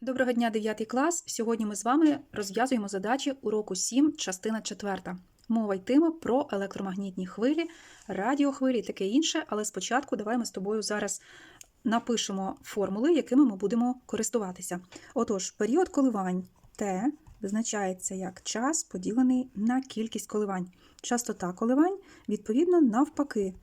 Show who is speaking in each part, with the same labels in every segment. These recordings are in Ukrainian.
Speaker 1: Доброго дня, 9 клас. Сьогодні ми з вами розв'язуємо задачі уроку 7, частина 4. Мова йтиме про електромагнітні хвилі, радіохвилі і таке інше, але спочатку давай ми з тобою зараз напишемо формули, якими ми будемо користуватися. Отож, період коливань T визначається як час, поділений на кількість коливань. Частота коливань, відповідно, навпаки,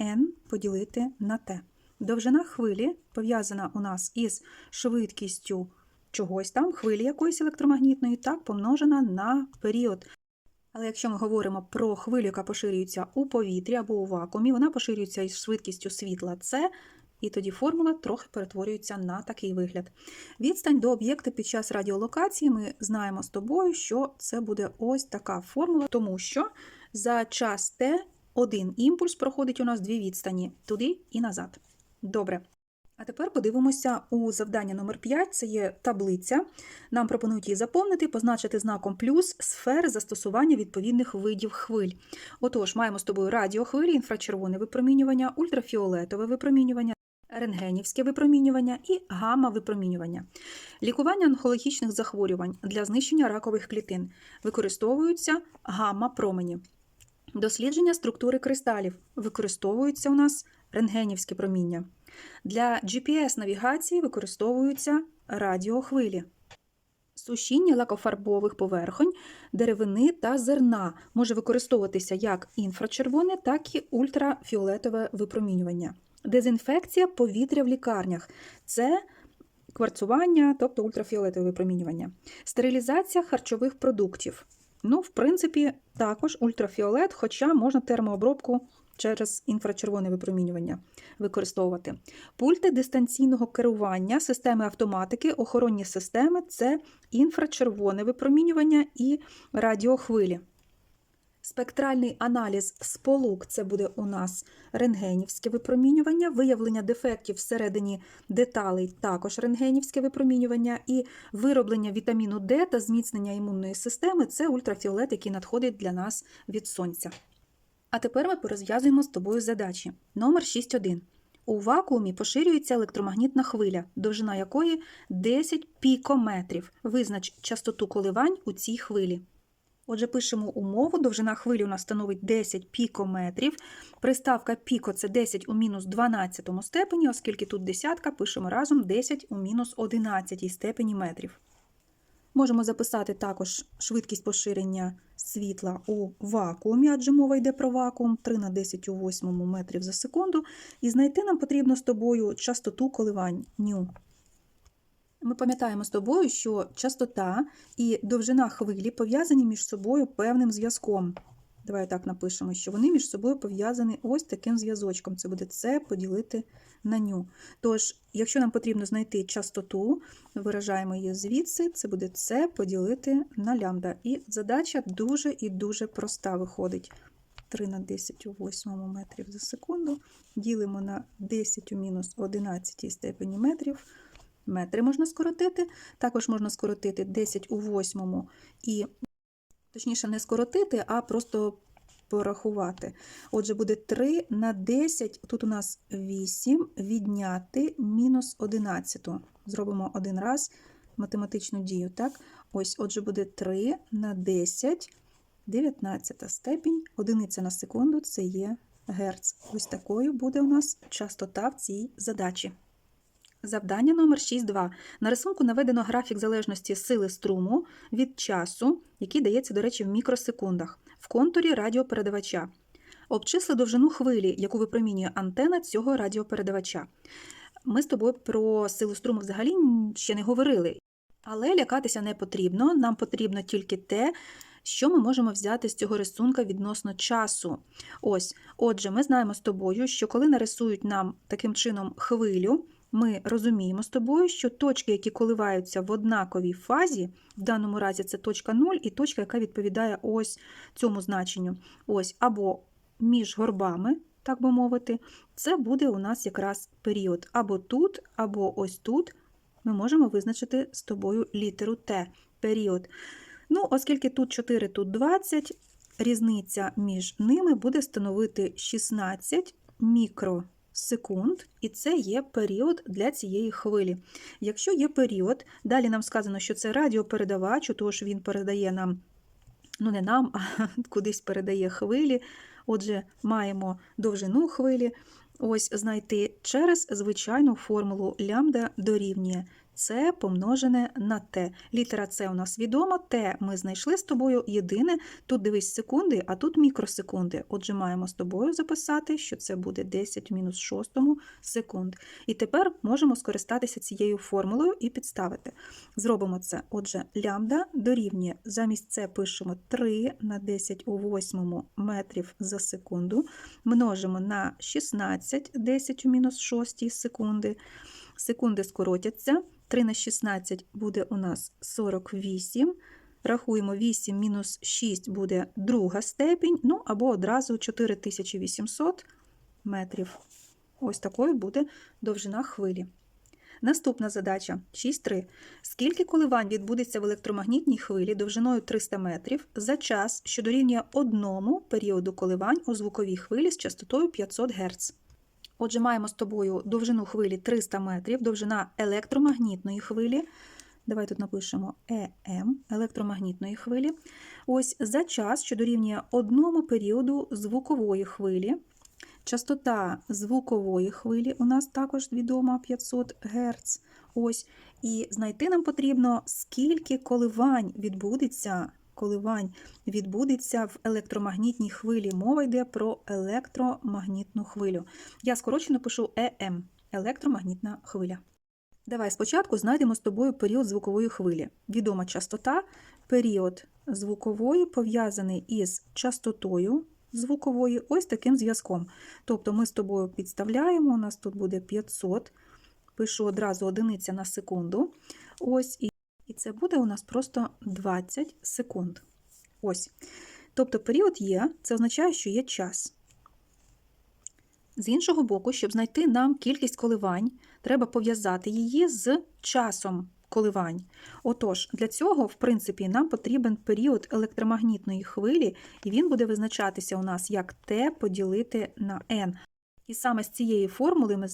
Speaker 1: n поділити на t. Довжина хвилі пов'язана у нас із швидкістю чогось там, хвилі якоїсь електромагнітної, так помножена на період. Але якщо ми говоримо про хвилю, яка поширюється у повітрі або у вакуумі, вона поширюється із швидкістю світла С, і тоді формула трохи перетворюється на такий вигляд. Відстань до об'єкта під час радіолокації ми знаємо з тобою, що це буде ось така формула, тому що за час Т один імпульс проходить у нас дві відстані туди і назад. Добре. А тепер подивимося у завдання номер 5 це є таблиця. Нам пропонують її заповнити, позначити знаком плюс сфери застосування відповідних видів хвиль. Отож, маємо з тобою радіохвилі, інфрачервоне випромінювання, ультрафіолетове випромінювання, рентгенівське випромінювання і гамма-випромінювання. Лікування онкологічних захворювань для знищення ракових клітин використовуються гамма-промені. Дослідження структури кристалів використовуються у нас рентгенівське проміння. Для GPS-навігації використовуються радіохвилі. Сушіння лакофарбових поверхонь, деревини та зерна може використовуватися як інфрачервоне, так і ультрафіолетове випромінювання. Дезінфекція повітря в лікарнях це кварцування, тобто ультрафіолетове випромінювання. Стерилізація харчових продуктів. Ну, в принципі, також ультрафіолет, хоча можна термообробку через інфрачервоне випромінювання використовувати. Пульти дистанційного керування, системи автоматики, охоронні системи це інфрачервоне випромінювання і радіохвилі. Спектральний аналіз сполук це буде у нас рентгенівське випромінювання, виявлення дефектів всередині деталей також рентгенівське випромінювання, і вироблення вітаміну Д та зміцнення імунної системи це ультрафіолет, який надходить для нас від сонця. А тепер ми порозв'язуємо з тобою задачі. Номер 6.1. У вакуумі поширюється електромагнітна хвиля, довжина якої 10 пікометрів. Визнач частоту коливань у цій хвилі. Отже, пишемо умову. Довжина хвилі у нас становить 10 пікометрів. Приставка піко це 10 у мінус 12 степені, оскільки тут десятка, пишемо разом 10 у мінус 11 степені метрів. Можемо записати також швидкість поширення світла у вакуумі, адже мова йде про вакуум 3 на 10 у 8 метрів за секунду. І знайти нам потрібно з тобою частоту коливань ню. Ми пам'ятаємо з тобою, що частота і довжина хвилі пов'язані між собою певним зв'язком. Давай так напишемо, що вони між собою пов'язані ось таким зв'язочком. Це буде С поділити на ню. Тож, якщо нам потрібно знайти частоту, виражаємо її звідси, це буде С поділити на лямбда. І задача дуже і дуже проста виходить. 3 на 10 у 8 метрів за секунду. Ділимо на 10 у мінус 11 степені метрів. Метри можна скоротити. Також можна скоротити 10 у 8 і, точніше, не скоротити, а просто порахувати. Отже, буде 3 на 10, тут у нас 8, відняти мінус 11. Зробимо один раз математичну дію. так? Ось, Отже, буде 3 на 10, 19 степінь, одиниця на секунду це є герц. Ось такою буде у нас частота в цій задачі. Завдання номер 6.2. На рисунку наведено графік залежності сили струму від часу, який дається, до речі, в мікросекундах, в контурі радіопередавача. Обчисли довжину хвилі, яку випромінює антена цього радіопередавача. Ми з тобою про силу струму взагалі ще не говорили, але лякатися не потрібно. Нам потрібно тільки те, що ми можемо взяти з цього рисунка відносно часу. Ось, Отже, ми знаємо з тобою, що коли нарисують нам таким чином хвилю, ми розуміємо з тобою, що точки, які коливаються в однаковій фазі, в даному разі це точка 0 і точка, яка відповідає ось цьому значенню. Ось або між горбами, так би мовити, це буде у нас якраз період. Або тут, або ось тут ми можемо визначити з тобою літеру Т період. Ну, Оскільки тут 4, тут 20, різниця між ними буде становити 16 мікро секунд, і це є період для цієї хвилі. Якщо є період, далі нам сказано, що це радіопередавач, тож він передає нам, ну не нам, а кудись передає хвилі. Отже, маємо довжину хвилі. Ось знайти через звичайну формулу лямбда дорівнює С помножене на Т. Літера С у нас відома, Т ми знайшли з тобою єдине. Тут дивись секунди, а тут мікросекунди. Отже, маємо з тобою записати, що це буде 10 в мінус 6 секунд. І тепер можемо скористатися цією формулою і підставити. Зробимо це. Отже, лямбда дорівнює, замість С пишемо 3 на 10 у 8 метрів за секунду, множимо на 16 10 у мінус 6 секунди. Секунди скоротяться. 3 на 16 буде у нас 48. Рахуємо 8 мінус 6 буде друга степінь, ну або одразу 4800 метрів. Ось такою буде довжина хвилі. Наступна задача 6.3. Скільки коливань відбудеться в електромагнітній хвилі довжиною 300 метрів за час, що дорівнює одному періоду коливань у звуковій хвилі з частотою 500 Гц? Отже, маємо з тобою довжину хвилі 300 метрів, довжина електромагнітної хвилі. Давай тут напишемо ЕМ електромагнітної хвилі. Ось за час, що дорівнює одному періоду звукової хвилі. Частота звукової хвилі у нас також відома 500 Гц. Ось. І знайти нам потрібно, скільки коливань відбудеться коливань відбудеться в електромагнітній хвилі. Мова йде про електромагнітну хвилю. Я скорочено пишу ЕМ електромагнітна хвиля. Давай спочатку знайдемо з тобою період звукової хвилі. Відома частота, період звукової пов'язаний із частотою звукової, ось таким зв'язком. Тобто ми з тобою підставляємо, у нас тут буде 500, пишу одразу одиниця на секунду. Ось і і це буде у нас просто 20 секунд. Ось. Тобто період є, це означає, що є час. З іншого боку, щоб знайти нам кількість коливань, треба пов'язати її з часом коливань. Отож, для цього, в принципі, нам потрібен період електромагнітної хвилі, і він буде визначатися у нас як Т поділити на N. І саме з цієї формули ми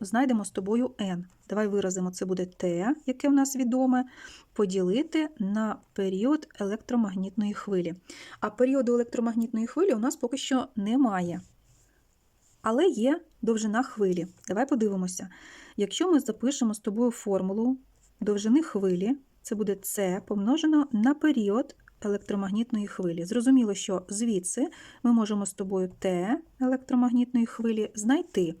Speaker 1: знайдемо з тобою n. Давай виразимо, це буде t, яке в нас відоме, поділити на період електромагнітної хвилі. А періоду електромагнітної хвилі у нас поки що немає. Але є довжина хвилі. Давай подивимося. Якщо ми запишемо з тобою формулу довжини хвилі, це буде c помножено на період електромагнітної хвилі. Зрозуміло, що звідси ми можемо з тобою Т електромагнітної хвилі знайти.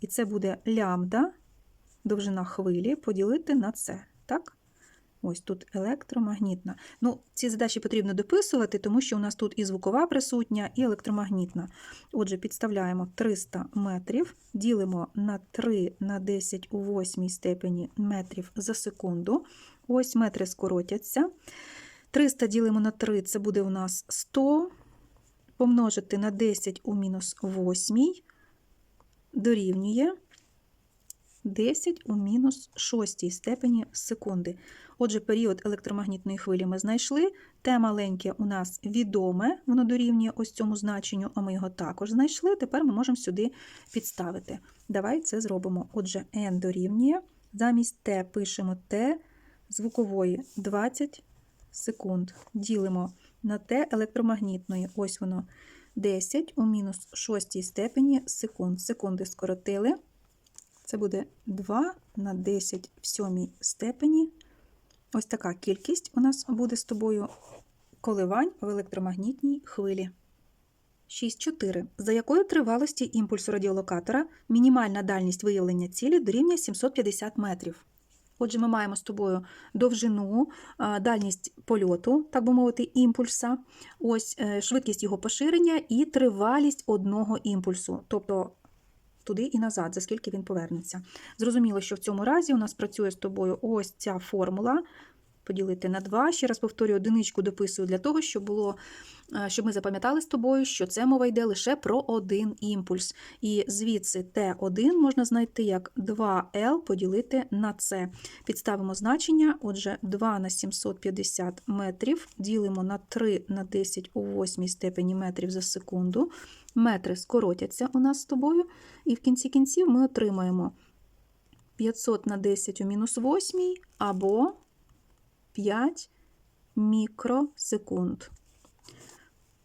Speaker 1: І це буде лямбда, довжина хвилі, поділити на С. Так? Ось тут електромагнітна. Ну, Ці задачі потрібно дописувати, тому що у нас тут і звукова присутня, і електромагнітна. Отже, підставляємо 300 метрів, ділимо на 3 на 10 у 8 степені метрів за секунду. Ось метри скоротяться. 300 ділимо на 3, це буде у нас 100. Помножити на 10 у мінус 8 дорівнює 10 у мінус 6 степені секунди. Отже, період електромагнітної хвилі ми знайшли. Те маленьке у нас відоме, воно дорівнює ось цьому значенню, а ми його також знайшли. Тепер ми можемо сюди підставити. Давай це зробимо. Отже, n дорівнює. Замість Т пишемо Т звукової 20 секунд. Ділимо на Т електромагнітної. Ось воно 10 у мінус 6 степені секунд. Секунди скоротили. Це буде 2 на 10 в 7 степені. Ось така кількість у нас буде з тобою коливань в електромагнітній хвилі. 6.4. За якою тривалості імпульсу радіолокатора мінімальна дальність виявлення цілі дорівнює 750 метрів. Отже, ми маємо з тобою довжину, дальність польоту, так би мовити, імпульса, ось е, швидкість його поширення і тривалість одного імпульсу, тобто туди і назад, за скільки він повернеться. Зрозуміло, що в цьому разі у нас працює з тобою ось ця формула поділити на 2. Ще раз повторюю, одиничку дописую для того, щоб було, е, щоб ми запам'ятали з тобою, що це мова йде лише про один імпульс. І звідси Т1 можна знайти як 2L поділити на С. Підставимо значення, отже, 2 на 750 метрів, ділимо на 3 на 10 у 8 степені метрів за секунду. метри скоротяться у нас з тобою, і в кінці кінців ми отримаємо 500 на 10 у мінус 8 або 5 мікросекунд.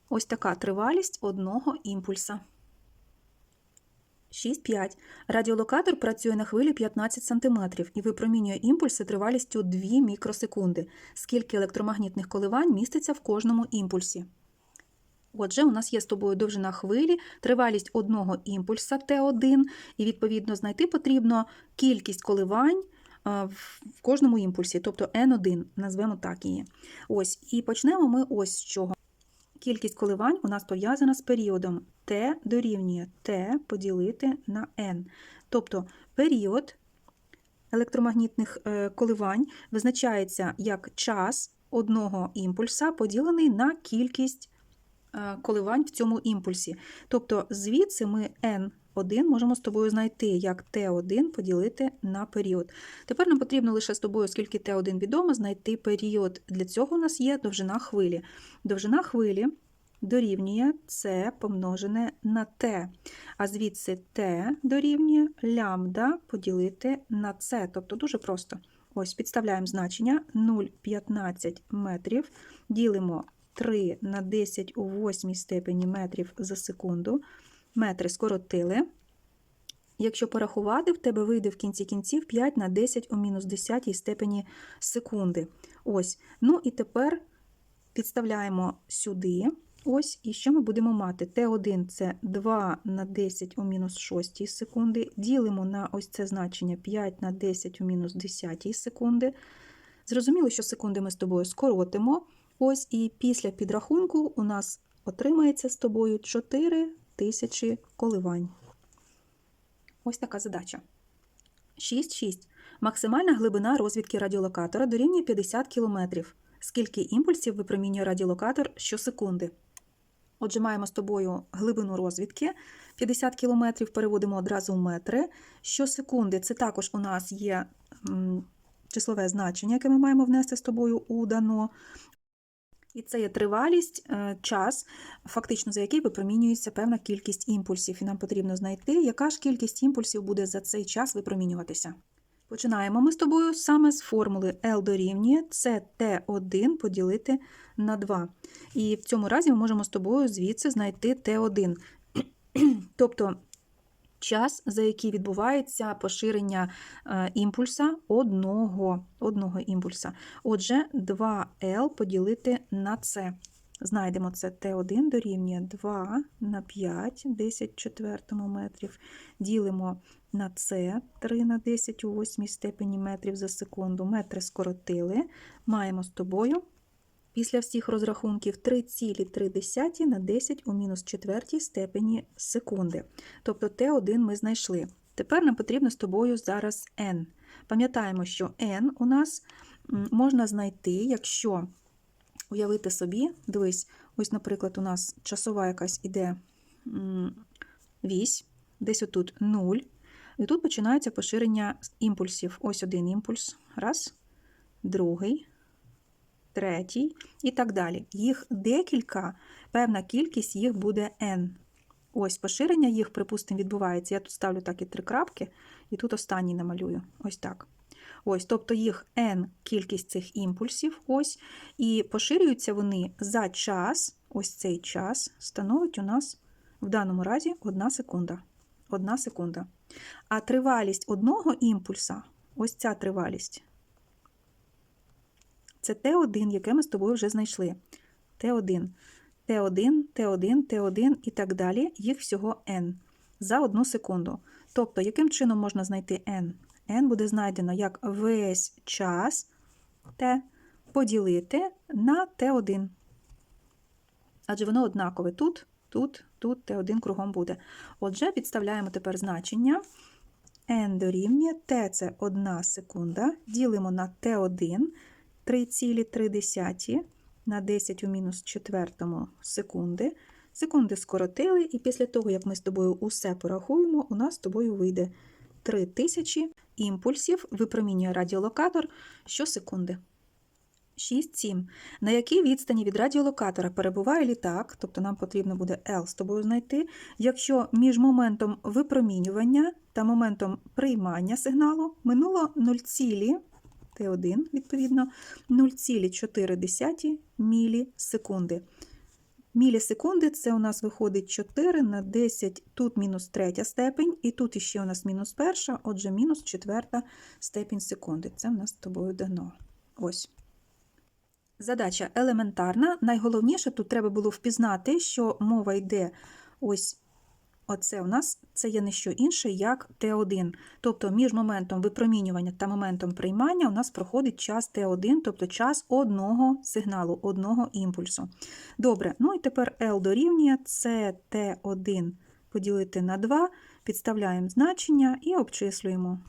Speaker 1: Ось така тривалість одного імпульса. 6.5. Радіолокатор працює на хвилі 15 см і випромінює імпульси тривалістю 2 мікросекунди. Скільки електромагнітних коливань міститься в кожному імпульсі? Отже, у нас є з тобою довжина хвилі, тривалість одного імпульса Т1, і відповідно знайти потрібно кількість коливань в кожному імпульсі, тобто N1, назвемо так її. Ось, і почнемо ми ось з чого. Кількість коливань у нас пов'язана з періодом T дорівнює T поділити на N. Тобто період електромагнітних е, коливань визначається як час одного імпульса поділений на кількість е, коливань в цьому імпульсі. Тобто звідси ми N1 можемо з тобою знайти як T1 поділити на період. Тепер нам потрібно лише з тобою, оскільки T1 відомо, знайти період. Для цього у нас є довжина хвилі. Довжина хвилі дорівнює С помножене на Т, а звідси Т дорівнює лямбда поділити на С. Тобто дуже просто. Ось підставляємо значення 0,15 метрів, ділимо 3 на 10 у 8 степені метрів за секунду. Метри скоротили. Якщо порахувати, в тебе вийде в кінці кінців 5 на 10 у мінус 10 степені секунди. Ось. Ну і тепер підставляємо сюди. Ось, і що ми будемо мати? Т1 це 2 на 10 у мінус 6 секунди. Ділимо на ось це значення 5 на 10 у мінус 10 секунди. Зрозуміло, що секунди ми з тобою скоротимо. Ось, і після підрахунку у нас отримається з тобою 4 тисячі коливань. Ось така задача. 6.6. Максимальна глибина розвідки радіолокатора дорівнює 50 км. Скільки імпульсів випромінює радіолокатор щосекунди? Отже, маємо з тобою глибину розвідки 50 км, переводимо одразу в метри. Щосекунди це також у нас є числове значення, яке ми маємо внести з тобою у дано. І це є тривалість, е, час, фактично за який випромінюється певна кількість імпульсів. І нам потрібно знайти, яка ж кількість імпульсів буде за цей час випромінюватися. Починаємо ми з тобою саме з формули L дорівнює CT1 поділити на 2. І в цьому разі ми можемо з тобою звідси знайти T1. Тобто час, за який відбувається поширення е, імпульса одного, одного імпульса. Отже, 2L поділити на C. Знайдемо це Т1 дорівнює 2 на 5, 10 четвертому метрів. Ділимо на С 3 на 10 у 8 степені метрів за секунду. Метри скоротили. Маємо з тобою після всіх розрахунків 3,3 на 10 у мінус четвертій степені секунди. Тобто Т1 ми знайшли. Тепер нам потрібно з тобою зараз n. Пам'ятаємо, що n у нас можна знайти, якщо уявити собі, дивись, ось, наприклад, у нас часова якась іде вісь, десь отут 0. І тут починається поширення імпульсів. Ось один імпульс. Раз, другий, третій і так далі. Їх декілька, певна кількість їх буде n. Ось поширення їх, припустимо, відбувається. Я тут ставлю так і три крапки, і тут останній намалюю. Ось так. Ось, Тобто їх n кількість цих імпульсів, ось, і поширюються вони за час, ось цей час, становить у нас в даному разі 1 секунда. 1 секунда. А тривалість одного імпульса, ось ця тривалість, це Т1, яке ми з тобою вже знайшли. Т1, Т1, Т1, Т1 і так далі, їх всього n за одну секунду. Тобто, яким чином можна знайти n? n буде знайдено як весь час t поділити на t1. Адже воно однакове тут, тут, тут t1 кругом буде. Отже, підставляємо тепер значення. n дорівнює t це 1 секунда, ділимо на t1 3,3 на 10 у мінус четвертому секунди. Секунди скоротили, і після того, як ми з тобою усе порахуємо, у нас з тобою вийде 3000 імпульсів випромінює радіолокатор щосекунди. 6, 7. На якій відстані від радіолокатора перебуває літак, тобто нам потрібно буде L з тобою знайти, якщо між моментом випромінювання та моментом приймання сигналу минуло 0, Т1, відповідно, 0,4 мілісекунди. Мілісекунди це у нас виходить 4 на 10, тут мінус третя степень, і тут іще у нас мінус перша, отже, мінус четверта степінь секунди. Це в нас з тобою дано. Ось. Задача елементарна. Найголовніше тут треба було впізнати, що мова йде ось оце у нас це є не що інше, як Т1. Тобто між моментом випромінювання та моментом приймання у нас проходить час Т1, тобто час одного сигналу, одного імпульсу. Добре, ну і тепер L дорівнює це Т1 поділити на 2, підставляємо значення і обчислюємо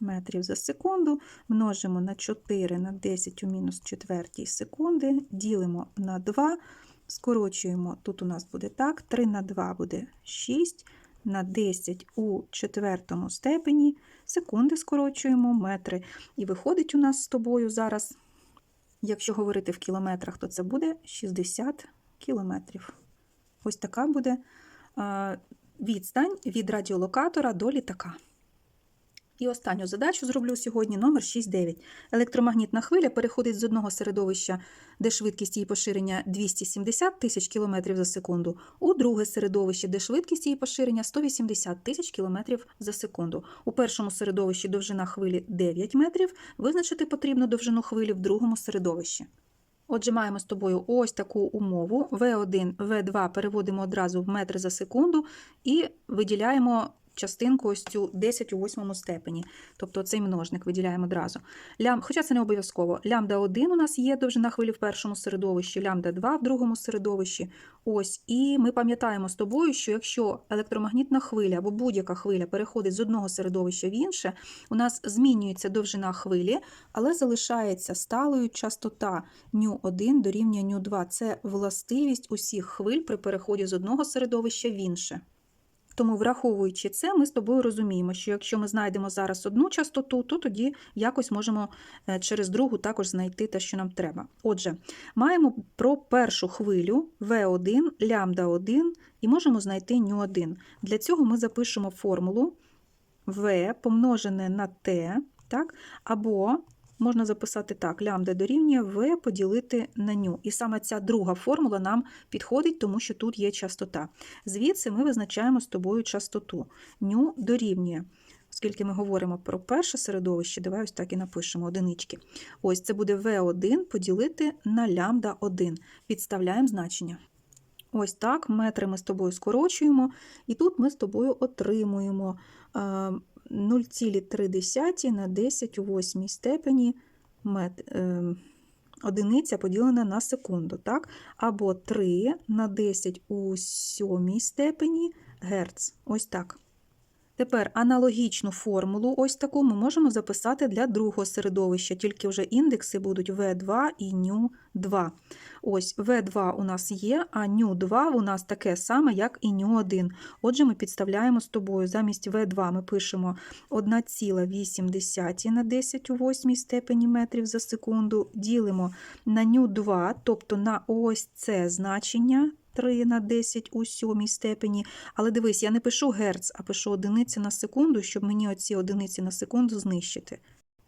Speaker 1: метрів за секунду, множимо на 4 на 10 у мінус четвертій секунди, ділимо на 2, скорочуємо, тут у нас буде так, 3 на 2 буде 6, на 10 у четвертому степені, секунди скорочуємо, метри. І виходить у нас з тобою зараз, якщо говорити в кілометрах, то це буде 60 кілометрів. Ось така буде відстань від радіолокатора до літака. І останню задачу зроблю сьогодні номер 6.9. Електромагнітна хвиля переходить з одного середовища, де швидкість її поширення 270 тисяч км за секунду, у друге середовище, де швидкість її поширення 180 тисяч км за секунду. У першому середовищі довжина хвилі 9 метрів, визначити потрібно довжину хвилі в другому середовищі. Отже, маємо з тобою ось таку умову. В1, В2 переводимо одразу в метри за секунду і виділяємо частинку ось цю 10 у восьмому степені. Тобто цей множник виділяємо одразу. Лям, Хоча це не обов'язково. Лямбда 1 у нас є довжина хвилі в першому середовищі, лямбда 2 в другому середовищі. Ось. І ми пам'ятаємо з тобою, що якщо електромагнітна хвиля або будь-яка хвиля переходить з одного середовища в інше, у нас змінюється довжина хвилі, але залишається сталою частота ню1 дорівнює ню2. Це властивість усіх хвиль при переході з одного середовища в інше. Тому, враховуючи це, ми з тобою розуміємо, що якщо ми знайдемо зараз одну частоту, то тоді якось можемо е, через другу також знайти те, що нам треба. Отже, маємо про першу хвилю V1, лямбда 1 і можемо знайти ню1. Для цього ми запишемо формулу V помножене на T, так? або можна записати так: лямбда дорівнює V поділити на ню. І саме ця друга формула нам підходить, тому що тут є частота. Звідси ми визначаємо з тобою частоту. Ню дорівнює. Оскільки ми говоримо про перше середовище, давай ось так і напишемо одинички. Ось це буде V1 поділити на лямбда 1. Підставляємо значення. Ось так, метри ми з тобою скорочуємо, і тут ми з тобою отримуємо 0,3 на 10 у 8 степені мет, е, одиниця поділена на секунду, так? або 3 на 10 у 7 степені герц. Ось так. Тепер аналогічну формулу, ось таку, ми можемо записати для другого середовища, тільки вже індекси будуть В2 і ню2. Ось В2 у нас є, а ню2 у нас таке саме, як і ню1. Отже, ми підставляємо з тобою. Замість В2 ми пишемо 1,8 на 10 у 8 степені метрів за секунду, ділимо на ню2, тобто на ось це значення. 3 на 10 у сьомій степені. Але дивись, я не пишу герц, а пишу одиниці на секунду, щоб мені оці одиниці на секунду знищити.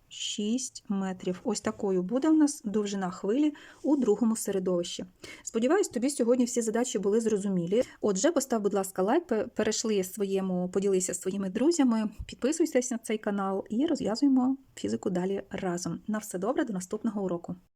Speaker 1: 6 метрів. Ось такою буде у нас довжина хвилі у другому середовищі. Сподіваюсь, тобі сьогодні всі задачі були зрозумілі. Отже, постав, будь ласка, лайк, перейшли своєму, поділися своїми друзями, підписуйся на цей канал і розв'язуємо фізику далі разом. На все добре, до наступного уроку.